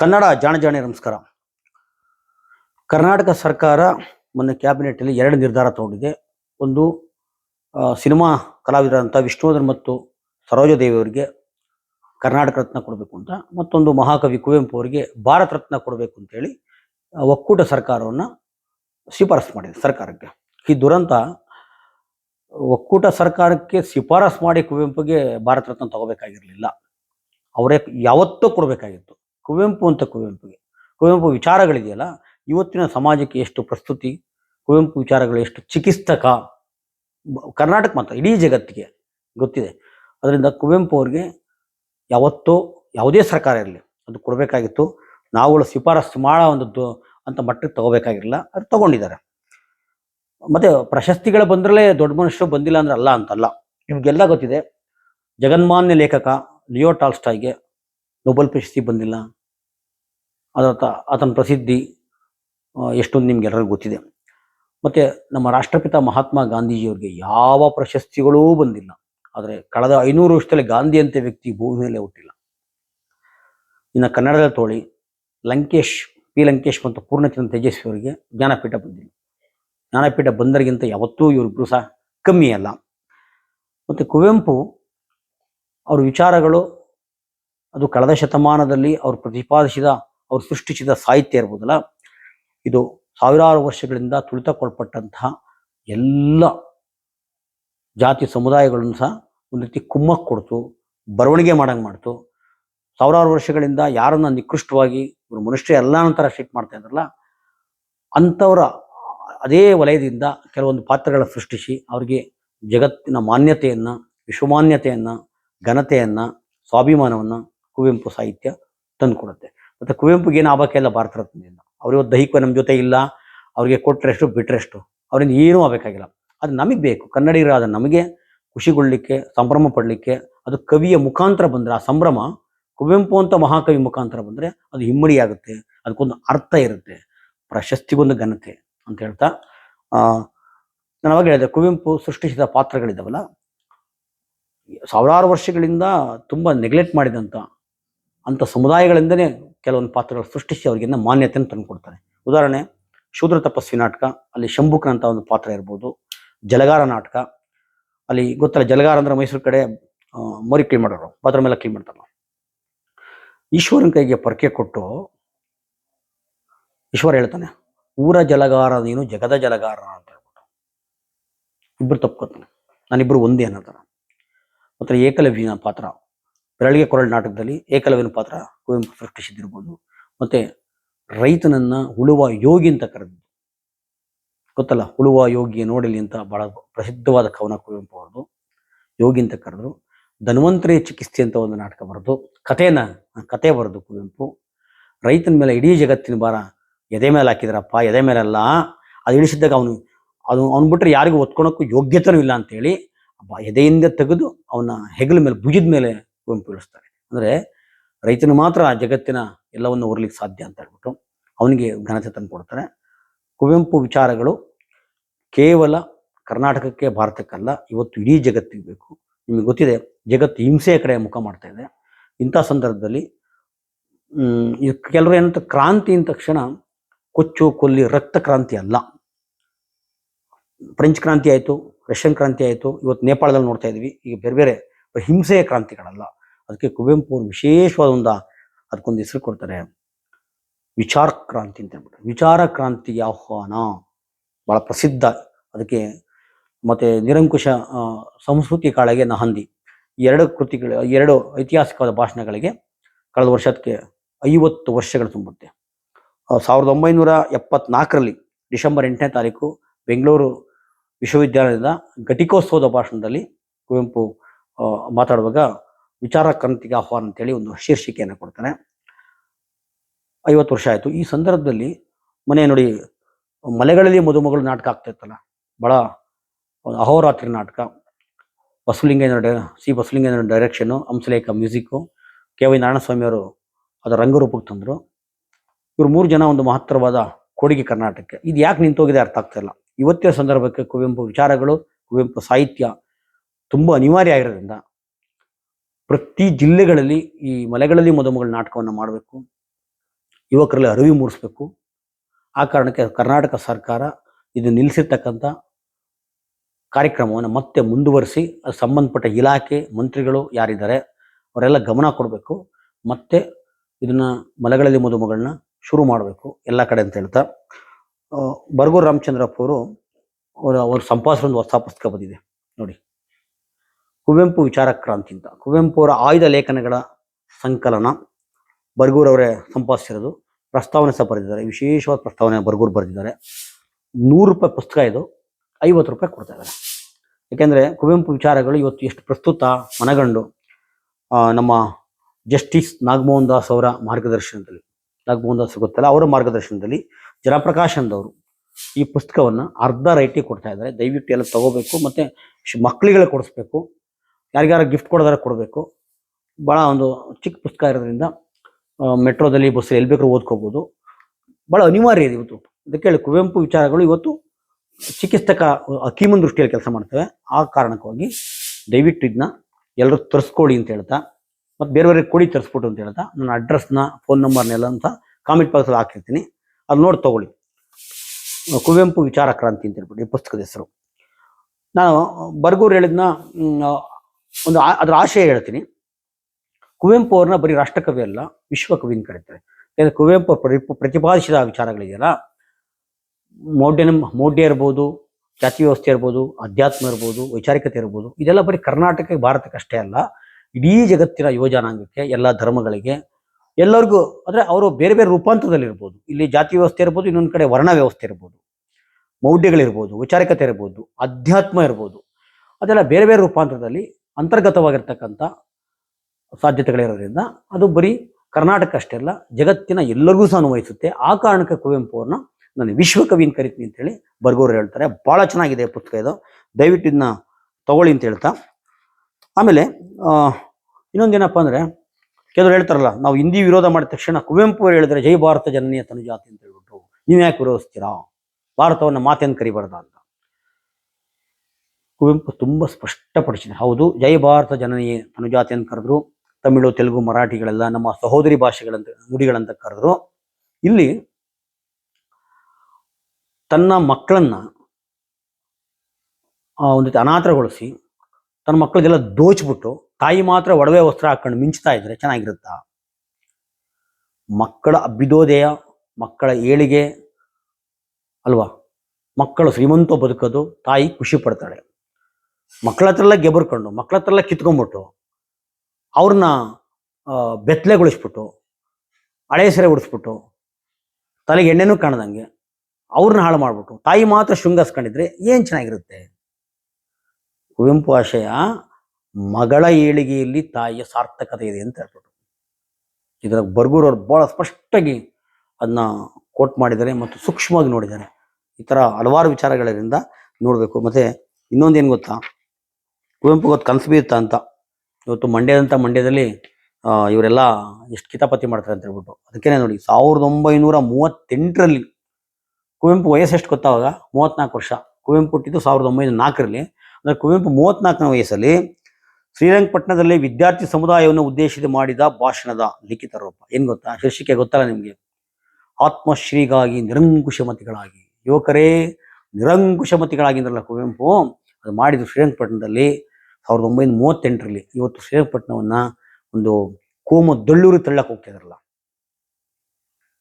ಕನ್ನಡ ಜಾಣ ಜಾಣೆ ನಮಸ್ಕಾರ. ಕರ್ನಾಟಕ ಸರ್ಕಾರ ಮೊನ್ನೆ ಕ್ಯಾಬಿನೆಟ್ನಲ್ಲಿ ಎರಡು ನಿರ್ಧಾರ ತಗೊಂಡಿದೆ. ಒಂದು ಸಿನಿಮಾ ಕಲಾವಿದರಂಥ ವಿಷ್ಣುವರ್ಧನ್ ಮತ್ತು ಸರೋಜದೇವಿಯವರಿಗೆ ಕರ್ನಾಟಕ ರತ್ನ ಕೊಡಬೇಕು ಅಂತ, ಮತ್ತೊಂದು ಮಹಾಕವಿ ಕುವೆಂಪು ಅವರಿಗೆ ಭಾರತ ರತ್ನ ಕೊಡಬೇಕು ಅಂತೇಳಿ ಒಕ್ಕೂಟ ಸರ್ಕಾರವನ್ನು ಶಿಫಾರಸು ಮಾಡಿದೆ ಸರ್ಕಾರಕ್ಕೆ. ಈ ದುರಂತ ಒಕ್ಕೂಟ ಸರ್ಕಾರಕ್ಕೆ ಶಿಫಾರಸು ಮಾಡಿ ಕುವೆಂಪುಗೆ ಭಾರತ ರತ್ನ ತಗೋಬೇಕಾಗಿರಲಿಲ್ಲ. ಅವರೇ ಯಾವತ್ತೂ ಕೊಡಬೇಕಾಗಿತ್ತು. ಕುವೆಂಪು ಅಂತ ಕುವೆಂಪುಗೆ. ಕುವೆಂಪು ವಿಚಾರಗಳಿದೆಯಲ್ಲ, ಇವತ್ತಿನ ಸಮಾಜಕ್ಕೆ ಎಷ್ಟು ಪ್ರಸ್ತುತಿ, ಕುವೆಂಪು ವಿಚಾರಗಳು ಎಷ್ಟು ಚಿಕಿತ್ಸಕ. ಕರ್ನಾಟಕ ಮಾತ್ರ, ಇಡೀ ಜಗತ್ತಿಗೆ ಗೊತ್ತಿದೆ. ಅದರಿಂದ ಕುವೆಂಪು ಅವ್ರಿಗೆ ಯಾವತ್ತೋ ಯಾವುದೇ ಸರ್ಕಾರ ಇರಲಿ, ಅದು ಕೊಡಬೇಕಾಗಿತ್ತು. ನಾವುಗಳು ಶಿಫಾರಸು ಮಾಡೋ ಒಂದು ಅಂತ ಮಟ್ಟಕ್ಕೆ ತಗೋಬೇಕಾಗಿರಲಿಲ್ಲ, ಅದು ತಗೊಂಡಿದ್ದಾರೆ. ಮತ್ತೆ ಪ್ರಶಸ್ತಿಗಳು ಬಂದರಲ್ಲೇ ದೊಡ್ಡ ಮನುಷ್ಯರು ಬಂದಿಲ್ಲ ಅಂದ್ರೆ ಅಲ್ಲ ಅಂತಲ್ಲ. ನಿಮಗೆಲ್ಲ ಗೊತ್ತಿದೆ, ಜಗನ್ಮಾನ್ಯ ಲೇಖಕ ಲಿಯೋ ಟಾಲ್ಸ್ಟಾಯ್ಗೆ ನೊಬೆಲ್ ಪ್ರಶಸ್ತಿ ಬಂದಿಲ್ಲ. ಅದರ ಆತನ ಪ್ರಸಿದ್ಧಿ ಎಷ್ಟೊಂದು ನಿಮ್ಗೆಲ್ಲರಿಗೂ ಗೊತ್ತಿದೆ. ಮತ್ತೆ ನಮ್ಮ ರಾಷ್ಟ್ರಪಿತ ಮಹಾತ್ಮ ಗಾಂಧೀಜಿಯವರಿಗೆ ಯಾವ ಪ್ರಶಸ್ತಿಗಳೂ ಬಂದಿಲ್ಲ. ಆದರೆ ಕಳೆದ ಐನೂರು ವರ್ಷದಲ್ಲಿ ಗಾಂಧಿ ಅಂತ ವ್ಯಕ್ತಿ ಭೂಮಿ ಮೇಲೆ ಹುಟ್ಟಿಲ್ಲ. ಇನ್ನು ಕನ್ನಡದ ತೋಳಿ ಲಂಕೇಶ್, ಪಿ ಲಂಕೇಶ್ ಮತ್ತು ಪೂರ್ಣಚಂದ್ರ ತೇಜಸ್ವಿ ಅವರಿಗೆ ಜ್ಞಾನಪೀಠ ಬಂದಿಲ್ಲ ಜ್ಞಾನಪೀಠ ಬಂದರಿಗಿಂತ ಯಾವತ್ತೂ ಇವರಿಬ್ಬರು ಸಹ ಕಮ್ಮಿ ಅಲ್ಲ. ಮತ್ತು ಕುವೆಂಪು ಅವ್ರ ವಿಚಾರಗಳು, ಅದು ಕಳೆದ ಶತಮಾನದಲ್ಲಿ ಅವರು ಪ್ರತಿಪಾದಿಸಿದ ಅವ್ರು ಸೃಷ್ಟಿಸಿದ ಸಾಹಿತ್ಯ ಇರ್ಬೋದಲ್ಲ, ಇದು ಸಾವಿರಾರು ವರ್ಷಗಳಿಂದ ತುಳಿತಕ್ಕೊಳ್ಪಟ್ಟಂತಹ ಎಲ್ಲ ಜಾತಿ ಸಮುದಾಯಗಳನ್ನು ಸಹ ಒಂದು ರೀತಿ ಕುಮ್ಮಕ್ಕೆ ಕೊಡ್ತು, ಬರವಣಿಗೆ ಮಾಡಂಗೆ ಮಾಡ್ತು. ಸಾವಿರಾರು ವರ್ಷಗಳಿಂದ ಯಾರನ್ನ ನಿಕೃಷ್ಟವಾಗಿ ಇವರು ಮನುಷ್ಯ ಎಲ್ಲ ನಂತರ ಶೇಟ್ ಮಾಡ್ತಾ ಇದ್ರಲ್ಲ ಅಂಥವರ ಅದೇ ವಲಯದಿಂದ ಕೆಲವೊಂದು ಪಾತ್ರಗಳ ಸೃಷ್ಟಿಸಿ ಅವರಿಗೆ ಜಗತ್ತಿನ ಮಾನ್ಯತೆಯನ್ನು, ವಿಶ್ವಮಾನ್ಯತೆಯನ್ನು, ಘನತೆಯನ್ನು, ಸ್ವಾಭಿಮಾನವನ್ನು ಕುವೆಂಪು ಸಾಹಿತ್ಯ ತಂದುಕೊಡುತ್ತೆ. ಮತ್ತೆ ಕುವೆಂಪುಗೆ ಏನು ಆಗಬೇಕಿಲ್ಲ ಭಾರತ ರತ್ನದಿಂದ ಅವ್ರಿವತ್ತು ದೈಹಿಕ ನಮ್ಮ ಜೊತೆ ಇಲ್ಲ. ಅವ್ರಿಗೆ ಕೊಟ್ಟರೆಷ್ಟು ಬಿಟ್ಟರೆಷ್ಟು ಅವರಿಂದ ಏನೂ ಆಗಬೇಕಾಗಿಲ್ಲ. ಅದು ನಮಗೆ ಬೇಕು. ಕನ್ನಡಿಗರಾದ ನಮಗೆ ಖುಷಿಗೊಳ್ಳಲಿಕ್ಕೆ ಸಂಭ್ರಮ ಪಡಲಿಕ್ಕೆ, ಅದು ಕವಿಯ ಮುಖಾಂತರ ಬಂದರೆ, ಆ ಸಂಭ್ರಮ ಕುವೆಂಪು ಅಂತ ಮಹಾಕವಿ ಮುಖಾಂತರ ಬಂದರೆ ಅದು ಹಿಮ್ಮಡಿಯಾಗುತ್ತೆ ಅದಕ್ಕೊಂದು ಅರ್ಥ ಇರುತ್ತೆ. ಪ್ರಶಸ್ತಿಗೊಂದು ಘನತೆ ಅಂತ ಹೇಳ್ತಾ ನಾನು ಅವಾಗ ಹೇಳಿದೆ, ಕುವೆಂಪು ಸೃಷ್ಟಿಸಿದ ಪಾತ್ರಗಳಿದ್ದಾವಲ್ಲ ಸಾವಿರಾರು ವರ್ಷಗಳಿಂದ ತುಂಬ ನೆಗ್ಲೆಕ್ಟ್ ಮಾಡಿದಂಥ ಅಂಥ ಸಮುದಾಯಗಳಿಂದನೇ ಕೆಲವೊಂದು ಪಾತ್ರಗಳು ಸೃಷ್ಟಿಸಿ ಅವರಿಗಿನ್ನ ಮಾನ್ಯತೆಯನ್ನು ತಂದುಕೊಡ್ತಾರೆ ಉದಾಹರಣೆ, ಶೂದ್ರ ತಪಸ್ವಿ ನಾಟಕ, ಅಲ್ಲಿ ಶಂಭುಕನಂತ ಒಂದು ಪಾತ್ರ ಇರ್ಬೋದು, ಜಲಗಾರ ನಾಟಕ, ಅಲ್ಲಿ ಗೊತ್ತಲ್ಲ ಜಲಗಾರ ಅಂದ್ರೆ ಮೈಸೂರು ಕಡೆ ಮರಿ ಕ್ಲೀನ್ ಮಾಡೋರು ಪಾತ್ರ ಮೇಲೆ ಕ್ಲೀನ್ ಮಾಡ್ತಾರ ಈಶ್ವರನ ಕೈಗೆ ಪರಕೆ ಕೊಟ್ಟು ಈಶ್ವರ ಹೇಳ್ತಾನೆ, ಊರ ಜಲಗಾರ ನೀನು ಜಗದ ಜಲಗಾರ ಅಂತ ಹೇಳ್ಬಿಟ್ಟು. ಇಬ್ಬರು ತಪ್ಕೋತಾನೆ ನಾನಿಬ್ಬರು ಒಂದೇ ಅನ್ನೋತಾರ ಮತ್ತೆ ಏಕಲವ್ಯನ ಪಾತ್ರ. ಬೆರಳಿಗೆ ಕೊರಳು ನಾಟಕದಲ್ಲಿ ಏಕಲವ್ಯನ ಪಾತ್ರ ಕುವೆಂಪು ಸೃಷ್ಟಿಸಿದ್ದಿರ್ಬೋದು ಮತ್ತೆ ರೈತನನ್ನ ಉಳುವ ಯೋಗಿ ಅಂತ ಕರೆದಿದ್ದು. ಗೊತ್ತಲ್ಲ ಉಳುವ ಯೋಗಿ ನೋಡಲಿ ಅಂತ ಬಹಳ ಪ್ರಸಿದ್ಧವಾದ ಕವನ ಕುವೆಂಪು ಅವ್ರದ್ದು. ಯೋಗಿ ಅಂತ ಕರೆದ್ರು. ಧನ್ವಂತರಿ ಚಿಕಿತ್ಸೆ ಅಂತ ಒಂದು ನಾಟಕ ಬರೆದು, ಕಥೆನ ಕತೆ ಬರೆದು ಕುವೆಂಪು. ರೈತನ ಮೇಲೆ ಇಡೀ ಜಗತ್ತಿನ ಭಾರ ಎದೆ ಮೇಲೆ ಹಾಕಿದ್ರಪ್ಪ, ಎದೆ ಮೇಲೆಲ್ಲ, ಅದು ಇಳಿಸಿದ್ದಾಗ ಅವನು, ಅದು ಅವ್ನು ಬಿಟ್ಟರೆ ಯಾರಿಗೂ ಒತ್ಕೊಳಕ್ಕೂ ಯೋಗ್ಯತೆನೂ ಇಲ್ಲ ಅಂತೇಳಿ ಎದೆಯಿಂದ ತೆಗೆದು ಅವನ ಹೆಗಲ ಮೇಲೆ, ಭುಜದ ಮೇಲೆ ಕುವೆಂಪು ಅಂದರೆ ರೈತನು ಮಾತ್ರ ಜಗತ್ತಿನ ಎಲ್ಲವನ್ನು ಹೊರಲಿಕ್ಕೆ ಸಾಧ್ಯ ಅಂತ ಹೇಳ್ಬಿಟ್ಟು ಅವನಿಗೆ ಘನತೆ ತಂದು ಕೊಡ್ತಾರೆ. ಕುವೆಂಪು ವಿಚಾರಗಳು ಕೇವಲ ಕರ್ನಾಟಕಕ್ಕೆ ಭಾರತಕ್ಕಲ್ಲ, ಇವತ್ತು ಇಡೀ ಜಗತ್ತಿಗೆ ಬೇಕು. ನಿಮಗೆ ಗೊತ್ತಿದೆ, ಜಗತ್ತು ಹಿಂಸೆಯ ಕಡೆ ಮುಖ ಮಾಡ್ತಾ ಇದೆ. ಇಂಥ ಸಂದರ್ಭದಲ್ಲಿ ಕೆಲವರು ಏನಂತ ಕ್ರಾಂತಿ ಅಂದ ತಕ್ಷಣ ಕೊಚ್ಚು, ಕೊಲ್ಲಿ, ರಕ್ತ ಕ್ರಾಂತಿ ಅಲ್ಲ. ಫ್ರೆಂಚ್ ಕ್ರಾಂತಿ ಆಯಿತು, ರಷ್ಯನ್ ಕ್ರಾಂತಿ ಆಯಿತು, ಇವತ್ತು ನೇಪಾಳದಲ್ಲಿ ನೋಡ್ತಾ ಇದ್ವಿ. ಈಗ ಬೇರೆ ಬೇರೆ ಹಿಂಸೆಯ ಕ್ರಾಂತಿಗಳಲ್ಲ. ಅದಕ್ಕೆ ಕುವೆಂಪು ಅವರು ವಿಶೇಷವಾದ ಒಂದು ಅದಕ್ಕೊಂದು ಹೆಸರು ಕೊಡ್ತಾರೆ. ವಿಚಾರ ಕ್ರಾಂತಿ ಅಂತ ಹೇಳ್ಬಿಟ್ಟು. ವಿಚಾರ ಕ್ರಾಂತಿಗೆ ಆಹ್ವಾನ. ಬಹಳ ಪ್ರಸಿದ್ಧ. ಅದಕ್ಕೆ ಮತ್ತೆ ನಿರಂಕುಶ ಸಂಸ್ಕೃತಿ ಕಾಳಗೆ ನಹಂದಿ. ಎರಡು ಕೃತಿಗಳು ಎರಡು ಐತಿಹಾಸಿಕವಾದ ಭಾಷಣಗಳಿಗೆ ಕಳೆದ ವರ್ಷಕ್ಕೆ ಐವತ್ತು ವರ್ಷಗಳು ತುಂಬುತ್ತೆ ಸಾವಿರದ ಒಂಬೈನೂರ ಎಪ್ಪತ್ನಾಲ್ಕರಲ್ಲಿ ಡಿಸೆಂಬರ್ ಎಂಟನೇ ತಾರೀಕು ಬೆಂಗಳೂರು ವಿಶ್ವವಿದ್ಯಾಲಯದ ಘಟಿಕೋತ್ಸವದ ಭಾಷಣದಲ್ಲಿ ಕುವೆಂಪು ಮಾತಾಡುವಾಗ ವಿಚಾರ ಕ್ರಾಂತಿಗೆ ಆಹ್ವಾನ ಅಂತೇಳಿ ಒಂದು ಶೀರ್ಷಿಕೆಯನ್ನು ಕೊಡ್ತಾನೆ. ಐವತ್ತು ವರ್ಷ ಆಯಿತು. ಈ ಸಂದರ್ಭದಲ್ಲಿ ಮನೆ ನೋಡಿ, ಮಲೆಗಳಲ್ಲಿ ಮದುಮಗಳು ನಾಟಕ ಆಗ್ತಾ ಇತ್ತಲ್ಲ ಒಂದು ಅಹೋರಾತ್ರಿ ನಾಟಕ. Basavalingendra dye, C Basavalingendra direction Hamsalekha music K Y Narayanaswamy ಅವರು ಅದರ ರಂಗರೂಪಕ್ಕೆ ತಂದರು. ಇವರು ಮೂರು ಜನ ಒಂದು ಮಹತ್ತರವಾದ ಕೊಡುಗೆ ಕರ್ನಾಟಕಕ್ಕೆ. ಇದು ಯಾಕೆ ನಿಂತೋಗಿದೆ ಅರ್ಥ ಆಗ್ತಾ ಇಲ್ಲ. ಇವತ್ತಿನ ಸಂದರ್ಭಕ್ಕೆ ಕುವೆಂಪು ವಿಚಾರಗಳು, ಕುವೆಂಪು ಸಾಹಿತ್ಯ ತುಂಬ ಅನಿವಾರ್ಯ ಆಗಿರೋದ್ರಿಂದ ಪ್ರತಿ ಜಿಲ್ಲೆಗಳಲ್ಲಿ ಈ ಮಲೆಗಳಲ್ಲಿ ಮದುಮಗಳ ನಾಟಕವನ್ನು ಮಾಡಬೇಕು. ಯುವಕರಲ್ಲಿ ಅರಿವು ಮೂಡಿಸ್ಬೇಕು. ಆ ಕಾರಣಕ್ಕೆ ಕರ್ನಾಟಕ ಸರ್ಕಾರ ಇದು ನಿಲ್ಲಿಸಿರ್ತಕ್ಕಂಥ ಕಾರ್ಯಕ್ರಮವನ್ನು ಮತ್ತೆ ಮುಂದುವರಿಸಿ ಸಂಬಂಧಪಟ್ಟ ಇಲಾಖೆ, ಮಂತ್ರಿಗಳು ಯಾರಿದ್ದಾರೆ ಅವರೆಲ್ಲ ಗಮನ ಕೊಡಬೇಕು. ಮತ್ತೆ ಇದನ್ನ ಮಲೆಗಳಲ್ಲಿ ಮದುಮಗಳನ್ನ ಶುರು ಮಾಡಬೇಕು ಎಲ್ಲ ಕಡೆ ಅಂತ ಹೇಳ್ತಾ. ಬರಗೂರು ರಾಮಚಂದ್ರಪ್ಪ ಅವರು ಅವರ ಒಂದು ಹೊಸ ಪುಸ್ತಕ ಬಂದಿದೆ. ಕುವೆಂಪು ವಿಚಾರ ಕ್ರಾಂತಿ ಅಂತ ಕುವೆಂಪು ಅವರ ಆಯ್ದ ಲೇಖನಗಳ ಸಂಕಲನ ಬರ್ಗೂರ್ ಅವರೇ ಸಂಪಾದಿಸಿರೋದು. ಪ್ರಸ್ತಾವನೆ ಸಹ ಬರೆದಿದ್ದಾರೆ. ವಿಶೇಷವಾದ ಪ್ರಸ್ತಾವನೆ ಬರ್ಗೂರು ಬರೆದಿದ್ದಾರೆ. ನೂರು ರೂಪಾಯಿ ಪುಸ್ತಕ ಇದು. ಐವತ್ತು ರೂಪಾಯಿ ಕೊಡ್ತಾ ಇದ್ದಾರೆ. ಯಾಕೆಂದರೆ ಕುವೆಂಪು ವಿಚಾರಗಳು ಇವತ್ತು ಎಷ್ಟು ಪ್ರಸ್ತುತ ಮನಗಂಡು ನಮ್ಮ ಜಸ್ಟಿಸ್ ನಾಗಮೋಹನ್ ದಾಸ್ ಅವರ ಮಾರ್ಗದರ್ಶನದಲ್ಲಿ, ನಾಗಮೋಹನ್ ದಾಸ್ ಗೊತ್ತಲ್ಲ, ಅವರ ಮಾರ್ಗದರ್ಶನದಲ್ಲಿ ಜಲಪ್ರಕಾಶಂದವರು ಈ ಪುಸ್ತಕವನ್ನು ಅರ್ಧ ರೈಟಿಗೆ ಕೊಡ್ತಾ ಇದ್ದಾರೆ. ದಯವಿಟ್ಟು ಎಲ್ಲ ತಗೋಬೇಕು. ಮತ್ತು ಶ್- ಮಕ್ಕಳಿಗೆ ಕೊಡಿಸ್ಬೇಕು. ಯಾರಿಗಾರ ಗಿಫ್ಟ್ ಕೊಡೋದಾರ ಕೊಡಬೇಕು. ಭಾಳ ಒಂದು ಚಿಕ್ಕ ಪುಸ್ತಕ ಇರೋದ್ರಿಂದ ಮೆಟ್ರೋದಲ್ಲಿ ಬಸ್ ಎಲ್ಲಿ ಬೇಕಾದ್ರೂ ಓದ್ಕೋಬೋದು. ಭಾಳ ಅನಿವಾರ್ಯ ಇದೆ ಇವತ್ತು. ಅದಕ್ಕೆ ಹೇಳಿ ಕುವೆಂಪು ವಿಚಾರಗಳು ಇವತ್ತು ಚಿಕಿತ್ಸಕ ಅಕೀಮನ್ ದೃಷ್ಟಿಯಲ್ಲಿ ಕೆಲಸ ಮಾಡ್ತವೆ. ಆ ಕಾರಣಕ್ಕಾಗಿ ದಯವಿಟ್ಟು ಇದನ್ನ ಎಲ್ಲರೂ ತರಿಸ್ಕೊಳ್ಳಿ ಅಂತ ಹೇಳ್ತಾ, ಮತ್ತು ಬೇರೆ ಬೇರೆ ಕೊಡಿ ತರಿಸ್ಬಿಟ್ಟು ಅಂತ ಹೇಳ್ತಾ, ನನ್ನ ಅಡ್ರೆಸ್ನ ಫೋನ್ ನಂಬರ್ನೆಲ್ಲ ಅಂತ ಕಾಮೆಂಟ್ ಬಾಕ್ಸಲ್ಲಿ ಹಾಕಿರ್ತೀನಿ. ಅದು ನೋಡಿ ತಗೊಳ್ಳಿ. ಕುವೆಂಪು ವಿಚಾರ ಕ್ರಾಂತಿ ಅಂತ ಹೇಳ್ಬಿಟ್ಟು ಈ ಪುಸ್ತಕದ ಹೆಸರು. ನಾನು ಬರ್ಗೂರ್ ಹೇಳಿದ್ನ ಒಂದು ಅದರ ಆಶಯ ಹೇಳ್ತೀನಿ. ಕುವೆಂಪು ಅವ್ರನ್ನ ಬರೀ ರಾಷ್ಟ್ರಕವಿ ಅಲ್ಲ ವಿಶ್ವಕವಿ ಅಂತ ಕರೀತಾರೆ ಕುವೆಂಪು ಪ್ರತಿ ಪ್ರತಿಪಾದಿಸಿದ ವಿಚಾರಗಳಿದೆಯಲ್ಲ, ಮೌಢ್ಯನ ಮೌಢ್ಯ ಇರ್ಬೋದು, ಜಾತಿ ವ್ಯವಸ್ಥೆ ಇರ್ಬೋದು, ಅಧ್ಯಾತ್ಮ ಇರ್ಬೋದು, ವೈಚಾರಿಕತೆ ಇರ್ಬೋದು, ಇದೆಲ್ಲ ಬರೀ ಕರ್ನಾಟಕ ಭಾರತಕ್ಕೆ ಅಷ್ಟೇ ಅಲ್ಲ, ಇಡೀ ಜಗತ್ತಿನ ಯುವಜನಾಂಗಕ್ಕೆ ಎಲ್ಲ ಧರ್ಮಗಳಿಗೆ, ಎಲ್ಲರಿಗೂ, ಅಂದರೆ ಅವರು ಬೇರೆ ಬೇರೆ ರೂಪಾಂತರದಲ್ಲಿ ಇರ್ಬೋದು. ಇಲ್ಲಿ ಜಾತಿ ವ್ಯವಸ್ಥೆ ಇರ್ಬೋದು, ಇನ್ನೊಂದು ಕಡೆ ವರ್ಣ ವ್ಯವಸ್ಥೆ ಇರ್ಬೋದು. ಮೌಢ್ಯಗಳಿರ್ಬೋದು, ವೈಚಾರಿಕತೆ ಇರ್ಬೋದು, ಅಧ್ಯಾತ್ಮ ಇರ್ಬೋದು. ಅದೆಲ್ಲ ಬೇರೆ ಬೇರೆ ರೂಪಾಂತರದಲ್ಲಿ ಅಂತರ್ಗತವಾಗಿರ್ತಕ್ಕಂಥ ಸಾಧ್ಯತೆಗಳಿರೋದ್ರಿಂದ ಅದು ಬರೀ ಕರ್ನಾಟಕ ಅಷ್ಟೇ ಅಲ್ಲ, ಜಗತ್ತಿನ ಎಲ್ಲರಿಗೂ ಸಹ ಅನ್ವಯಿಸುತ್ತೆ. ಆ ಕಾರಣಕ್ಕೆ ಕುವೆಂಪು ಅವ್ರನ್ನ ನಾನು ವಿಶ್ವಕವಿ ಅಂತ ಕರಿತೀನಿ ಅಂತ ಹೇಳಿ ಬರ್ಗೋರು ಹೇಳ್ತಾರೆ. ಭಾಳ ಚೆನ್ನಾಗಿದೆ ಪುಸ್ತಕ ಇದು. ದಯವಿಟ್ಟು ಇದನ್ನ ತಗೊಳ್ಳಿ ಅಂತ ಹೇಳ್ತಾ. ಆಮೇಲೆ ಇನ್ನೊಂದೇನಪ್ಪ ಅಂದ್ರೆ, ಕೆಲವರು ಹೇಳ್ತಾರಲ್ಲ, ನಾವು ಹಿಂದಿ ವಿರೋಧ ಮಾಡಿದ ತಕ್ಷಣ ಕುವೆಂಪು ಅವರು ಹೇಳಿದ್ರೆ ಜೈ ಭಾರತ ಜನನೀಯ ತನುಜಾತಿ ಅಂತ ಹೇಳ್ಬಿಟ್ಟು ನೀವು ಯಾಕೆ ವಿರೋಧಿಸ್ತೀರಾ? ಭಾರತವನ್ನು ಮಾತೇನ್ ಕರಿಬಾರ್ದ ಅಂತ. ಕುವೆಂಪು ತುಂಬ ಸ್ಪಷ್ಟಪಡಿಸಿದೆ. ಹೌದು, ಜೈ ಭಾರತ ಜನನೀಯ ಅನುಜಾತಿ ಅಂತ ಕರೆದ್ರು. ತಮಿಳು, ತೆಲುಗು, ಮರಾಠಿಗಳೆಲ್ಲ ನಮ್ಮ ಸಹೋದರಿ ಭಾಷೆಗಳಂತ, ನುಡಿಗಳಂತ ಕರೆದ್ರು. ಇಲ್ಲಿ ತನ್ನ ಮಕ್ಕಳನ್ನ ಒಂದು ಅನಾಥಗೊಳಿಸಿ ತನ್ನ ಮಕ್ಕಳದೆಲ್ಲ ದೋಚ್ಬಿಟ್ಟು, ತಾಯಿ ಮಾತ್ರ ಒಡವೆ ವಸ್ತ್ರ ಹಾಕೊಂಡು ಮಿಂಚ್ತಾ ಇದ್ರೆ ಚೆನ್ನಾಗಿರುತ್ತಾ? ಮಕ್ಕಳ ಅಭ್ಯುದೋದಯ, ಮಕ್ಕಳ ಏಳಿಗೆ, ಅಲ್ವಾ? ಮಕ್ಕಳು ಶ್ರೀಮಂತ ಬದುಕೋದು, ತಾಯಿ ಖುಷಿ ಪಡ್ತಾಳೆ. ಮಕ್ಕಳ ಹತ್ರ ಎಲ್ಲ ಗೆಬರ್ಕೊಂಡು ಮಕ್ಕಳ ಹತ್ರ ಎಲ್ಲ ಕಿತ್ಕೊಂಡ್ಬಿಟ್ಟು ಅವ್ರನ್ನ ಬೆತ್ತಲೆಗೊಳಿಸ್ಬಿಟ್ಟು ಹಳೆ ಸೆರೆ ಉಡಿಸ್ಬಿಟ್ಟು, ತಲೆಗೆ ಎಣ್ಣೆನೂ ಕಾಣದಂಗೆ ಅವ್ರನ್ನ ಹಾಳು ಮಾಡಿಬಿಟ್ಟು, ತಾಯಿ ಮಾತ್ರ ಶೃಂಗಸ್ಕೊಂಡಿದ್ರೆ ಏನ್ ಚೆನ್ನಾಗಿರುತ್ತೆ? ಕುವೆಂಪು ಆಶಯ, ಮಗಳ ಏಳಿಗೆಯಲ್ಲಿ ತಾಯಿಯ ಸಾರ್ಥಕತೆ ಇದೆ ಅಂತ ಹೇಳ್ಬಿಟ್ಟು. ಇದರ ಬರ್ಗೂರ್ ಭಾಳ ಬಹಳ ಸ್ಪಷ್ಟವಾಗಿ ಅದನ್ನ ಕೋಟ್ ಮಾಡಿದ್ದಾರೆ ಮತ್ತು ಸೂಕ್ಷ್ಮವಾಗಿ ನೋಡಿದ್ದಾರೆ. ಈ ತರ ಹಲವಾರು ವಿಚಾರಗಳಿಂದ ನೋಡಬೇಕು. ಮತ್ತೆ ಇನ್ನೊಂದೇನು ಗೊತ್ತಾ? ಕುವೆಂಪು ಇವತ್ತು ಕನಸು ಬೀರುತ್ತಾ ಅಂತ. ಇವತ್ತು ಮಂಡ್ಯದಂಥ ಮಂಡ್ಯದಲ್ಲಿ ಇವರೆಲ್ಲ ಎಷ್ಟು ಕಿತಾಪತಿ ಮಾಡ್ತಾರೆ ಅಂತ ಹೇಳ್ಬಿಟ್ಟು. ಅದಕ್ಕೇನೆ ನೋಡಿ, ಸಾವಿರದ ಒಂಬೈನೂರ ಮೂವತ್ತೆಂಟರಲ್ಲಿ ಕುವೆಂಪು ವಯಸ್ಸು ಎಷ್ಟು ಗೊತ್ತಾವಾಗ ಮೂವತ್ನಾಲ್ಕು ವರ್ಷ. ಕುವೆಂಪು ಹುಟ್ಟಿದ್ದು ಸಾವಿರದ ಒಂಬೈನೂರ ನಾಲ್ಕರಲ್ಲಿ. ಅಂದರೆ ಕುವೆಂಪು ಮೂವತ್ನಾಲ್ಕನೇ ವಯಸ್ಸಲ್ಲಿ ಶ್ರೀರಂಗಪಟ್ಟಣದಲ್ಲಿ ವಿದ್ಯಾರ್ಥಿ ಸಮುದಾಯವನ್ನು ಉದ್ದೇಶಿಸಿ ಮಾಡಿದ ಭಾಷಣದ ಲಿಖಿತ ರೂಪ. ಏನು ಗೊತ್ತಾ? ಶೀರ್ಷಿಕೆ ಗೊತ್ತಲ್ಲ ನಿಮಗೆ? ಆತ್ಮಶ್ರೀಗಾಗಿ ನಿರಂಕುಶಮತಿಗಳಾಗಿ ಯುವಕರೇ ನಿರಂಕುಶಮತಿಗಳಾಗಿ ಅಂದ್ರಲ್ಲ ಕುವೆಂಪು, ಅದು ಮಾಡಿದ್ರು ಶ್ರೀರಂಗಪಟ್ಟಣದಲ್ಲಿ ಸಾವಿರದ ಒಂಬೈನೂರ ಮೂವತ್ತೆಂಟರಲ್ಲಿ ಇವತ್ತು ಶ್ರೀರಂಗಪಟ್ಟಣವನ್ನ ಒಂದು ಕೋಮ ದೊಳ್ಳೂರು ತಳ್ಳಕ್ಕೆ ಹೋಗ್ತಿದ್ರಲ್ಲ.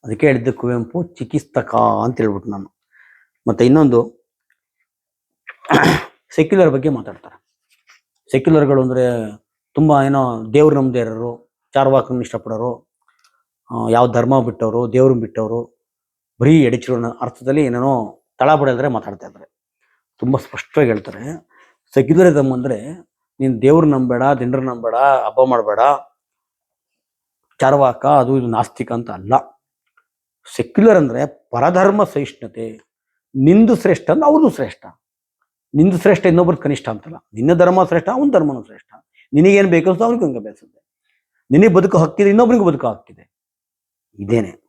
ಅದಕ್ಕೆ ಹೇಳಿದ್ದು ಕುವೆಂಪು ಚಿಕಿತ್ಸಕ ಅಂತ ಹೇಳ್ಬಿಟ್ಟು ನಾನು. ಮತ್ತೆ ಇನ್ನೊಂದು ಸೆಕ್ಯುಲರ್ ಬಗ್ಗೆ ಮಾತಾಡ್ತಾರೆ. ಸೆಕ್ಯುಲರ್ಗಳು ಅಂದ್ರೆ ತುಂಬಾ ಏನೋ ದೇವ್ರು ನಮ್ದೇ ಇರೋರು, ಚಾರ್ವಾಕನ ಇಷ್ಟಪಡೋರು ಯಾವ ಧರ್ಮ ಬಿಟ್ಟವರು ದೇವ್ರು ಬಿಟ್ಟವರು, ಬರೀ ಎಡಚಿರೋ ಅರ್ಥದಲ್ಲಿ ಏನೇನೋ ತಳ ಬಡಿದ್ರೆ ಮಾತಾಡ್ತಾ ಇದ್ದಾರೆ. ತುಂಬಾ ಸ್ಪಷ್ಟವಾಗಿ ಹೇಳ್ತಾರೆ. ಸೆಕ್ಯುಲರಿಸಮ್ ಅಂದ್ರೆ ನೀನ್ ದೇವ್ರು ನಂಬೇಡ ದಿಂಡ್ರ ನಂಬೇಡ ಹಬ್ಬ ಮಾಡಬೇಡ. ಚಾರ್ವಾಕ ಅದು ಇದು ನಾಸ್ತಿಕ ಅಂತ ಅಲ್ಲ. ಸೆಕ್ಯುಲರ್ ಅಂದ್ರೆ ಪರಧರ್ಮ ಸಹಿಷ್ಣುತೆ. ನಿಂದು ಶ್ರೇಷ್ಠ ಅಂದ್ರೆ ಅವ್ರದ್ದು ಶ್ರೇಷ್ಠ. ನಿಂದು ಶ್ರೇಷ್ಠ ಇನ್ನೊಬ್ರದ್ದು ಕನಿಷ್ಠ ಅಂತಲ್ಲ. ನಿನ್ನ ಧರ್ಮ ಶ್ರೇಷ್ಠ, ಅವನ ಧರ್ಮನೂ ಶ್ರೇಷ್ಠ. ನಿನಗೇನು ಬೇಕು ಅಂತ ಅವ್ನಿಗೆ ಹಂಗೆ ಬೇಸುತ್ತೆ ನಿನಗೆ ಬದುಕು ಹಕ್ಕಿದೆ ಇನ್ನೊಬ್ರಿಗೂ ಬದುಕು ಹಾಕ್ತಿದೆ ಇದೇನೆ.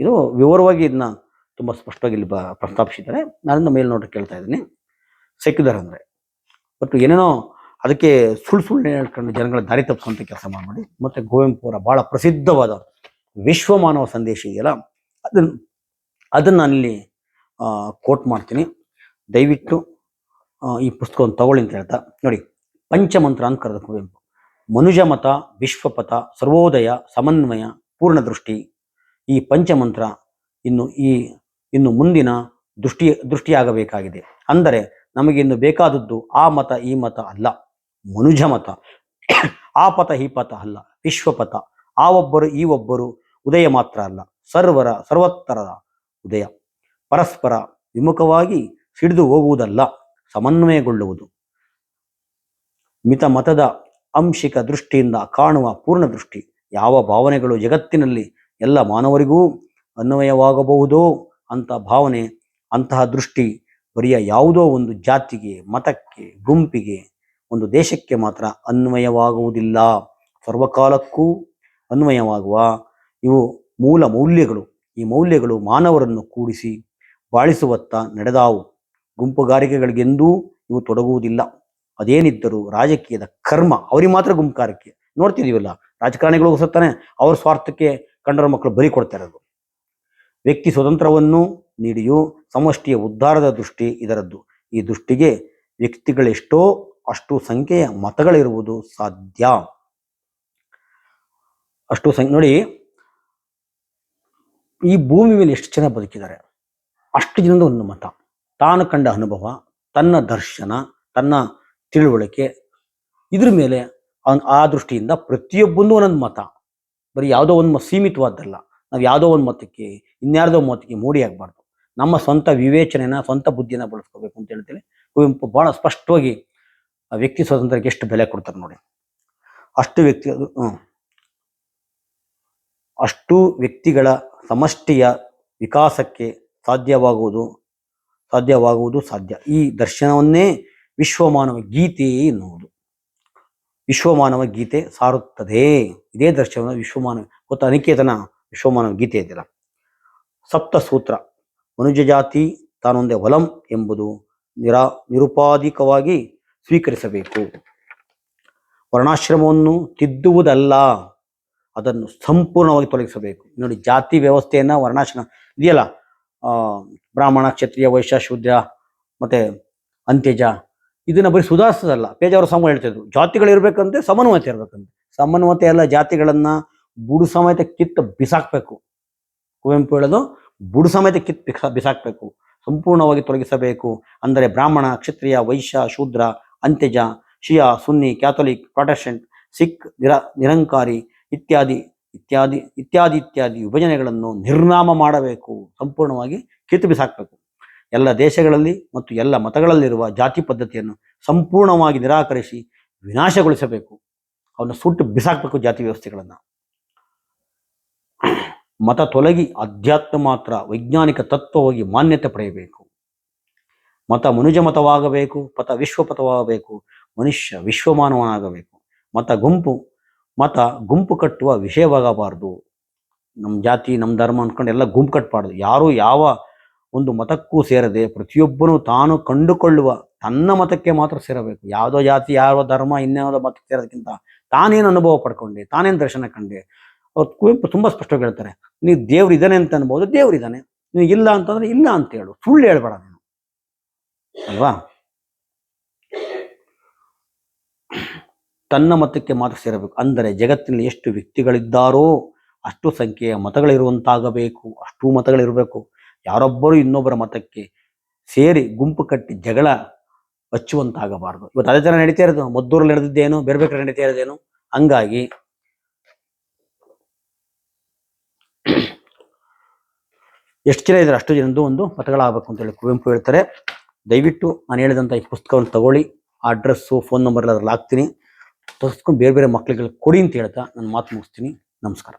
ಇದು ವಿವರವಾಗಿ ಇದನ್ನ ತುಂಬಾ ಸ್ಪಷ್ಟವಾಗಿ ಇಲ್ಲಿ ಬ, ಪ್ರಸ್ತಾಪಿಸಿದ್ದಾರೆ. ನಾನು ಮೇಲ್ನೋಟ ಕೇಳ್ತಾ ಇದ್ದೀನಿ. ಸೆಕ್ಯುಲರ್ ಅಂದ್ರೆ. ಬಟ್ ಏನೇನೋ ಅದಕ್ಕೆ ಸುಳ್ಳು ಸುಳ್ಳು ಹೇಳ್ಕೊಂಡು ಜನಗಳ ದಾರಿ ತಪ್ಪಿಸುವಂಥ ಕೆಲಸ ಮಾಡಿ ಮತ್ತೆ ಕುವೆಂಪು ಅವರ ಬಹಳ ಪ್ರಸಿದ್ಧವಾದ ವಿಶ್ವಮಾನವ ಸಂದೇಶ ಇದೆಯಲ್ಲ, ಅದನ್ನ ಅದನ್ನ ನಾನಿಲ್ಲಿ ಕೋಟ್ ಮಾಡ್ತೀನಿ. ದಯವಿಟ್ಟು ಈ ಪುಸ್ತಕವನ್ನು ತಗೊಳ್ಳಿ ಅಂತ ಹೇಳ್ತಾ. ನೋಡಿ, ಪಂಚಮಂತ್ರ ಅಂತ ಕರೆದ ಕುವೆಂಪು ಮನುಜ ಮತ, ವಿಶ್ವಪಥ, ಸರ್ವೋದಯ, ಸಮನ್ವಯ, ಪೂರ್ಣ ದೃಷ್ಟಿ. ಈ ಪಂಚಮಂತ್ರ ಇನ್ನು, ಈ, ಇನ್ನು ಮುಂದಿನ ದೃಷ್ಟಿ, ದೃಷ್ಟಿಯಾಗಬೇಕಾಗಿದೆ. ಅಂದರೆ ನಮಗೆ ಇನ್ನು ಬೇಕಾದದ್ದು ಆ ಮತ, ಈ ಮತ ಅಲ್ಲ. ಮನುಜ ಮತ ಆ ಪಥ ಈ ಪಥ ಅಲ್ಲ ವಿಶ್ವಪಥ ಆ ಒಬ್ಬರು, ಈ ಒಬ್ಬರು ಉದಯ ಮಾತ್ರ ಅಲ್ಲ, ಸರ್ವರ ಸರ್ವತ್ತರದ ಉದಯ. ಪರಸ್ಪರ ವಿಮುಖವಾಗಿ ಸಿಡಿದು ಹೋಗುವುದಲ್ಲ, ಸಮನ್ವಯಗೊಳ್ಳುವುದು. ಮಿತ ಮತದ ಅಂಶಿಕ ದೃಷ್ಟಿಯಿಂದ ಕಾಣುವ ಪೂರ್ಣ ದೃಷ್ಟಿ, ಯಾವ ಭಾವನೆಗಳು ಜಗತ್ತಿನಲ್ಲಿ ಎಲ್ಲ ಮಾನವರಿಗೂ ಅನ್ವಯವಾಗಬಹುದೋ ಅಂತ ಭಾವನೆ, ಅಂತಹ ದೃಷ್ಟಿ ಬರಿಯ ಯಾವುದೋ ಒಂದು ಜಾತಿಗೆ, ಮತಕ್ಕೆ, ಗುಂಪಿಗೆ ಒಂದು ದೇಶಕ್ಕೆ ಮಾತ್ರ ಅನ್ವಯವಾಗುವುದಿಲ್ಲ. ಸರ್ವಕಾಲಕ್ಕೂ ಅನ್ವಯವಾಗುವ ಇವು ಮೂಲ ಮೌಲ್ಯಗಳು. ಈ ಮೌಲ್ಯಗಳು ಮಾನವರನ್ನು ಕೂಡಿಸಿ ಬಾಳಿಸುವತ್ತ ನಡೆದಾವು. ಗುಂಪುಗಾರಿಕೆಗಳಿಗೆಂದೂ ಇವು ತೊಡಗುವುದಿಲ್ಲ. ಅದೇನಿದ್ದರೂ ರಾಜಕೀಯದ ಕರ್ಮ, ಅವರಿಗೆ ಮಾತ್ರ ಗುಂಪುಗಾರಿಕೆ. ನೋಡ್ತಿದೀವಲ್ಲ ರಾಜಕಾರಣಿಗಳು ಸತ್ತಾನೆ ಅವ್ರ ಸ್ವಾರ್ಥಕ್ಕೆ ಕಂಡರ ಮಕ್ಕಳು ಬಲಿ ಕೊಡ್ತಾ ಇರೋದು. ವ್ಯಕ್ತಿ ಸ್ವತಂತ್ರವನ್ನು ನೀಡಿಯೂ, ಸಮಷ್ಟಿಯ ಉದ್ಧಾರದ ದೃಷ್ಟಿ ಇದರದ್ದು. ಈ ದೃಷ್ಟಿಗೆ ವ್ಯಕ್ತಿಗಳೆಷ್ಟೋ ಅಷ್ಟು ಸಂಖ್ಯೆಯ ಮತಗಳಿರುವುದು ಸಾಧ್ಯ. ಅಷ್ಟು ಸಂಖ್ಯೆ, ನೋಡಿ, ಈ ಭೂಮಿ ಮೇಲೆ ಎಷ್ಟು ಜನ ಬದುಕಿದ್ದಾರೆ? ಅಷ್ಟು ಜನದ ಒಂದು ಮತ. ತಾನು ಕಂಡ ಅನುಭವ, ತನ್ನ ದರ್ಶನ, ತನ್ನ ತಿಳುವಳಿಕೆ, ಇದ್ರ ಮೇಲೆ ಆ ದೃಷ್ಟಿಯಿಂದ ಪ್ರತಿಯೊಬ್ಬಂದು ಒಂದೊಂದು ಮತ. ಬರೀ ಯಾವುದೋ ಒಂದು ಸೀಮಿತವಾದ್ದಲ್ಲ. ನಾವು ಯಾವುದೋ ಒಂದು ಮತಕ್ಕೆ, ಇನ್ಯಾರ್ದೋ ಮತಕ್ಕೆ ಮೂಡಿ ಆಗಬಾರ್ದು. ನಮ್ಮ ಸ್ವಂತ ವಿವೇಚನೆನ, ಸ್ವಂತ ಬುದ್ಧಿಯನ್ನ ಬಳಸ್ಕೋಬೇಕು ಅಂತ ಹೇಳ್ತೇನೆ ಕುವೆಂಪು ಬಹಳ ಸ್ಪಷ್ಟವಾಗಿ ಆ ವ್ಯಕ್ತಿ ಸ್ವಾತಂತ್ರ್ಯಕ್ಕೆ ಎಷ್ಟು ಬೆಲೆ ಕೊಡ್ತಾರೆ ನೋಡಿ. ಅಷ್ಟು ವ್ಯಕ್ತಿ. ಅಷ್ಟು ವ್ಯಕ್ತಿಗಳ ಸಮಷ್ಟಿಯ ವಿಕಾಸಕ್ಕೆ ಸಾಧ್ಯವಾಗುವುದು ಸಾಧ್ಯವಾಗುವುದು ಸಾಧ್ಯ. ಈ ದರ್ಶನವನ್ನೇ ವಿಶ್ವಮಾನವ ಗೀತೆ ಎನ್ನುವುದು. ವಿಶ್ವಮಾನವ ಗೀತೆ ಸಾರುತ್ತದೆ. ಇದೇ ದರ್ಶನವನ್ನು ವಿಶ್ವಮಾನವ, ಗೊತ್ತ? ಅನಿಕೇತನ ವಿಶ್ವಮಾನವ ಗೀತೆ ಇದೆಯಲ್ಲ. ಸಪ್ತ ಸೂತ್ರ ಮನುಜ ಜಾತಿ ತಾನೊಂದೇ ವಲಂ ಎಂಬುದು ನಿರಾ, ನಿರುಪಾಧಿಕವಾಗಿ ಸ್ವೀಕರಿಸಬೇಕು. ವರ್ಣಾಶ್ರಮವನ್ನು ತಿದ್ದುವುದಲ್ಲ, ಅದನ್ನು ಸಂಪೂರ್ಣವಾಗಿ ತೊಲಗಿಸಬೇಕು. ನೋಡಿ, ಜಾತಿ ವ್ಯವಸ್ಥೆಯನ್ನ ವರ್ಣಾಶ್ರಮ ಇದೆಯಲ್ಲ ಬ್ರಾಹ್ಮಣ, ಕ್ಷತ್ರಿಯ ವೈಶ್ಯ ಶೂದ್ರ ಮತ್ತೆ ಅಂತ್ಯಜ, ಇದನ್ನ ಬರೀ ಸುಧಾರಿಸೋದಲ್ಲ. ಪೇಜಾವರ ಸಮ ಹೇಳ್ತಿದ್ರು ಜಾತಿಗಳು ಇರ್ಬೇಕಂತೆ ಸಮನ್ವಯತೆ ಇರಬೇಕಂತೆ. ಸಮನ್ವಯತೆ ಎಲ್ಲ ಜಾತಿಗಳನ್ನ ಬುಡು ಸಮೇತ ಕಿತ್ತು ಬಿಸಾಕಬೇಕು. ಕುವೆಂಪು ಹೇಳೋದು, ಬುಡು ಸಮೇತ ಕಿತ್ತು ಬಿಸಾಕ್ಬೇಕು. ಸಂಪೂರ್ಣವಾಗಿ ತೊಲಗಿಸಬೇಕು. ಅಂದರೆ ಬ್ರಾಹ್ಮಣ, ಕ್ಷತ್ರಿಯ ವೈಶ್ಯ ಶೂದ್ರ ಅಂತ್ಯಜ, ಶಿಯಾ, ಸುನ್ನಿ, ಕ್ಯಾಥೋಲಿಕ್, ಪ್ರಾಟೆಸ್ಟೆಂಟ್, ಸಿಖ್, ನಿರ, ನಿರಂಕಾರಿ ಇತ್ಯಾದಿ ಇತ್ಯಾದಿ ಇತ್ಯಾದಿ ಇತ್ಯಾದಿ ವಿಭಜನೆಗಳನ್ನು ನಿರ್ನಾಮ ಮಾಡಬೇಕು, ಸಂಪೂರ್ಣವಾಗಿ ಕಿತ್ತು ಬಿಸಾಕಬೇಕು ಎಲ್ಲ ದೇಶಗಳಲ್ಲಿ ಮತ್ತು ಎಲ್ಲ ಮತಗಳಲ್ಲಿರುವ ಜಾತಿ ಪದ್ಧತಿಯನ್ನು ಸಂಪೂರ್ಣವಾಗಿ ನಿರಾಕರಿಸಿ ವಿನಾಶಗೊಳಿಸಬೇಕು. ಅವನ್ನ ಸುಟ್ಟು ಬಿಸಾಕಬೇಕು ಜಾತಿ ವ್ಯವಸ್ಥೆಗಳನ್ನು. ಮತ ತೊಲಗಿ ಅಧ್ಯಾತ್ಮ ಮಾತ್ರ ವೈಜ್ಞಾನಿಕ ತತ್ವವಾಗಿ ಮಾನ್ಯತೆ ಪಡೆಯಬೇಕು. ಮತ ಮನುಜ ಮತವಾಗಬೇಕು ಪಥ ವಿಶ್ವಪಥವಾಗಬೇಕು, ಮನುಷ್ಯ ವಿಶ್ವಮಾನವನಾಗಬೇಕು. ಮತ ಗುಂಪು ಮತ ಗುಂಪು ಕಟ್ಟುವ ವಿಷಯವಾಗಬಾರದು. ನಮ್ಮ ಜಾತಿ ನಮ್ಮ ಧರ್ಮ ಅನ್ಕೊಂಡು ಎಲ್ಲ ಗುಂಪು ಕಟ್ಟಬಾರ್ದು ಯಾರು ಯಾವ ಒಂದು ಮತಕ್ಕೂ ಸೇರದೆ ಪ್ರತಿಯೊಬ್ಬನು ತಾನು ಕಂಡುಕೊಳ್ಳುವ ತನ್ನ ಮತಕ್ಕೆ ಮಾತ್ರ ಸೇರಬೇಕು. ಯಾವುದೋ ಜಾತಿ ಯಾವ ಧರ್ಮ, ಇನ್ಯಾವುದೋ ಮತಕ್ಕೆ ಸೇರೋದಕ್ಕಿಂತ ತಾನೇನು ಅನುಭವ ಪಡ್ಕೊಂಡೆ, ತಾನೇನು ದರ್ಶನ ಕಂಡೆ. ಅವ್ರು ಕುವೆಂಪು ತುಂಬಾ ಸ್ಪಷ್ಟವಾಗಿ ಹೇಳ್ತಾರೆ, ನೀವು ದೇವ್ರು ಇದ್ದಾನೆ ಅಂತ ಅನ್ಬೋದು ದೇವ್ರು ಇದ್ದಾನೆ ನೀವು ಇಲ್ಲ ಅಂತಂದ್ರೆ ಇಲ್ಲ ಅಂತ ಹೇಳು. ಸುಳ್ಳು ಹೇಳ್ಬೇಡ ಅಲ್ವಾ? ತನ್ನ ಮತಕ್ಕೆ ಮಾತ್ರ ಸೇರಬೇಕು. ಅಂದರೆ ಜಗತ್ತಿನಲ್ಲಿ ಎಷ್ಟು ವ್ಯಕ್ತಿಗಳಿದ್ದಾರೋ ಅಷ್ಟು ಸಂಖ್ಯೆಯ ಮತಗಳಿರುವಂತಾಗಬೇಕು. ಅಷ್ಟು ಮತಗಳಿರಬೇಕು. ಯಾರೊಬ್ಬರು ಇನ್ನೊಬ್ಬರ ಮತಕ್ಕೆ ಸೇರಿ ಗುಂಪು ಕಟ್ಟಿ ಜಗಳ ಹಚ್ಚುವಂತಾಗಬಾರ್ದು. ಇವತ್ತು ಅದೇ ಥರ ನಡೀತಾ ಇರೋದು. ಮದ್ದೂರಲ್ಲಿ ನಡೆದಿದ್ದೇನು, ಬೇರೆ ಬೇರೆ ನಡೀತಾ ಇರೋದೇನು? ಹಂಗಾಗಿ ಎಷ್ಟು ಜನ ಇದ್ದಾರೆ ಅಷ್ಟು ಜನದ್ದು ಒಂದು ಮತಗಳಾಗಬೇಕು ಅಂತ ಹೇಳಿ ಕುವೆಂಪು ಹೇಳ್ತಾರೆ. ದಯವಿಟ್ಟು ನಾನು ಹೇಳಿದಂಥ ಈ ಪುಸ್ತಕವನ್ನು ತಗೊಳ್ಳಿ. ಆ ಅಡ್ರೆಸ್ಸು, ಫೋನ್ ನಂಬರ್ ಎಲ್ಲ ಅದ್ರಲ್ಲಿ ಹಾಕ್ತೀನಿ. ತೋರಿಸ್ಕೊಂಡು ಬೇರೆ ಬೇರೆ ಮಕ್ಕಳಿಗೆ ಕೊಡಿ ಅಂತ ಹೇಳ್ತಾ ನಾನು ಮಾತು ಮುಗಿಸ್ತೀನಿ. ನಮಸ್ಕಾರ.